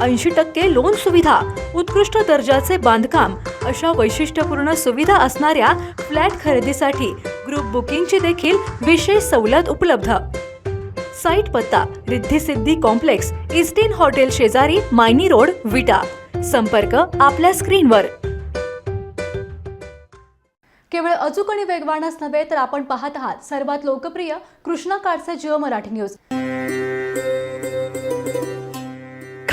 ऐंशी टक्के लोन सुविधा उत्कृष्ट दर्जाचे बांधकाम अशा वैशिष्ट्यपूर्ण सुविधा असणाऱ्या फ्लॅट खरेदीसाठी ग्रुप बुकिंगची देखील विशेष सवलत उपलब्ध. साईट पत्ता रिद्धी सिद्धी कॉम्प्लेक्स इस्टीन हॉटेल शेजारी मायनी रोड विटा. संपर्क आपल्या स्क्रीनवर. केवळ अचूक आणि वेगवानच नव्हे तर आपण पाहत आहात सर्वात लोकप्रिय कृष्णा काळचे जिओ मराठी न्यूज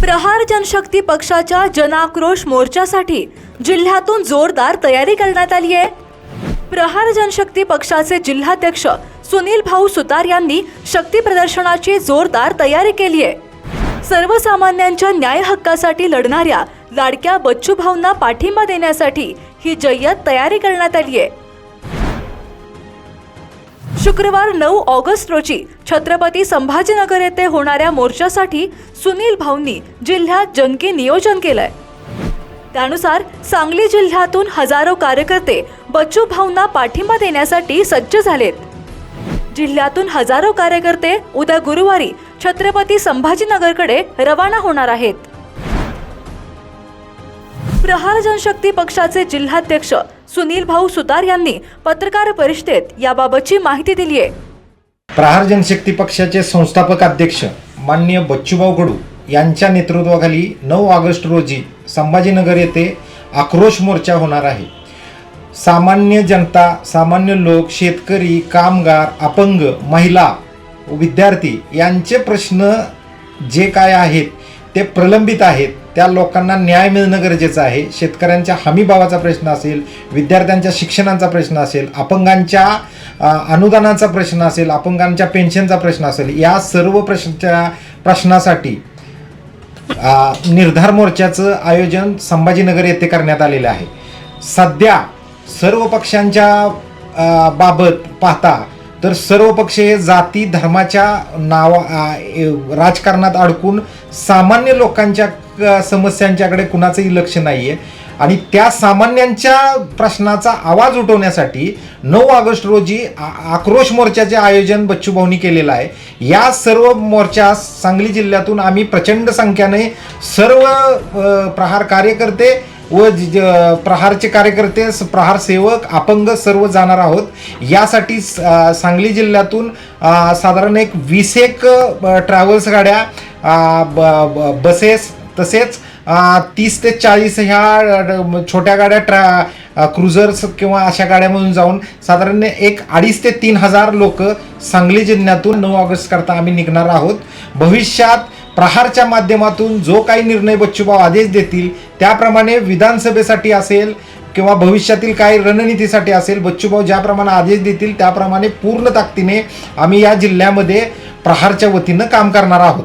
प्रहार जनशक्ती पक्षाच्या जनाक्रोश मोर्चासाठी जिल्ह्यातून जोरदार तयारी करण्यात आली आहे. प्रहार जनशक्ती पक्षाचे जिल्हाध्यक्ष सुनील भाऊ सुतार यांनी शक्ती प्रदर्शनाची जोरदार तयारी केली आहे. सर्वसामान्यांच्या न्याय हक्कासाठी लढणाऱ्या लाडक्या बच्चू भाऊंना पाठिंबा देण्यासाठी ही जय्यत तयारी करण्यात आली आहे. शुक्रवार नऊ ऑगस्ट रोजी छत्रपती संभाजीनगर येथे होणाऱ्या मोर्चासाठी सुनील भाऊंनी जिल्ह्यात जनकी नियोजन केलंय. त्यानुसार सांगली जिल्ह्यातून हजारो कार्यकर्ते बच्चू भाऊंना पाठिंबा देण्यासाठी सज्ज झालेत. जिल्ह्यातून हजारो कार्यकर्ते उद्या गुरुवारी छत्रपती संभाजीनगरकडे रवाना होणार आहेत. प्रहार जनशक्ती पक्षाचे जिल्हाध्यक्ष सुनील भाऊ सुतार यांनी पत्रकार परिषदेत याबाबतची माहिती दिली आहे. प्रहार जनशक्ती पक्षाचे संस्थापक अध्यक्ष माननीय बच्चूभाऊ कडू यांच्या नेतृत्वाखाली नऊ ऑगस्ट रोजी संभाजीनगर येथे आक्रोश मोर्चा होणार आहे. सामान्य जनता सामान्य लोक शेतकरी कामगार अपंग महिला विद्यार्थी यांचे प्रश्न जे काय आहेत ते प्रलंबित आहेत. त्या लोकांना न्याय मिळणं गरजेचं आहे. शेतकऱ्यांच्या हमीभावाचा प्रश्न असेल विद्यार्थ्यांच्या शिक्षणाचा प्रश्न असेल अपंगांच्या अनुदानाचा प्रश्न असेल अपंगांच्या पेन्शनचा प्रश्न असेल या सर्व प्रश्नच्या प्रश्नासाठी निर्धार मोर्चाचं आयोजन संभाजीनगर येथे करण्यात आलेलं आहे. सध्या सर्व पक्षांच्या बाबत पाहता तर सर्व पक्ष हे जाती धर्माच्या नावा राजकारणात अडकून सामान्य लोकांच्या समस्यांच्याकडे कुणाचंही लक्ष नाही आहे आणि त्या सामान्यांच्या प्रश्नाचा आवाज उठवण्यासाठी नऊ ऑगस्ट रोजी आ- आक्रोश मोर्चाचे आयोजन बच्चूभाऊनी केलेलं आहे या सर्व मोर्चा सांगली जिल्ह्यातून आम्ही प्रचंड संख्याने सर्व प्रहार कार्यकर्ते व ज- प्रहारचे कार्यकर्ते स- प्रहार सेवक अपंग सर्व जाणार आहोत. यासाठी सांगली जिल्ह्यातून साधारण एक वीस एक ट्रॅव्हल्स गाड्या ब- ब- बसेस तसेच तीस ते चाळीस ह्या छोट्या गाड्या ट्रॅ क्रुझर्स किंवा अशा गाड्यामधून जाऊन साधारण एक अडीच ते तीन हजार लोक सांगली जिल्ह्यातून नऊ ऑगस्ट करता आम्ही निघणार आहोत. भविष्यात प्रहारच्या माध्यमातून जो काही निर्णय बच्चूभाऊ आदेश देतील त्याप्रमाणे विधानसभेसाठी असेल किंवा भविष्यातील काही रणनीतीसाठी असेल बच्चूभाऊ ज्याप्रमाणे आदेश देतील त्याप्रमाणे पूर्ण ताकदीने आम्ही या जिल्ह्यामध्ये प्रहारच्या वतीनं काम करणार आहोत.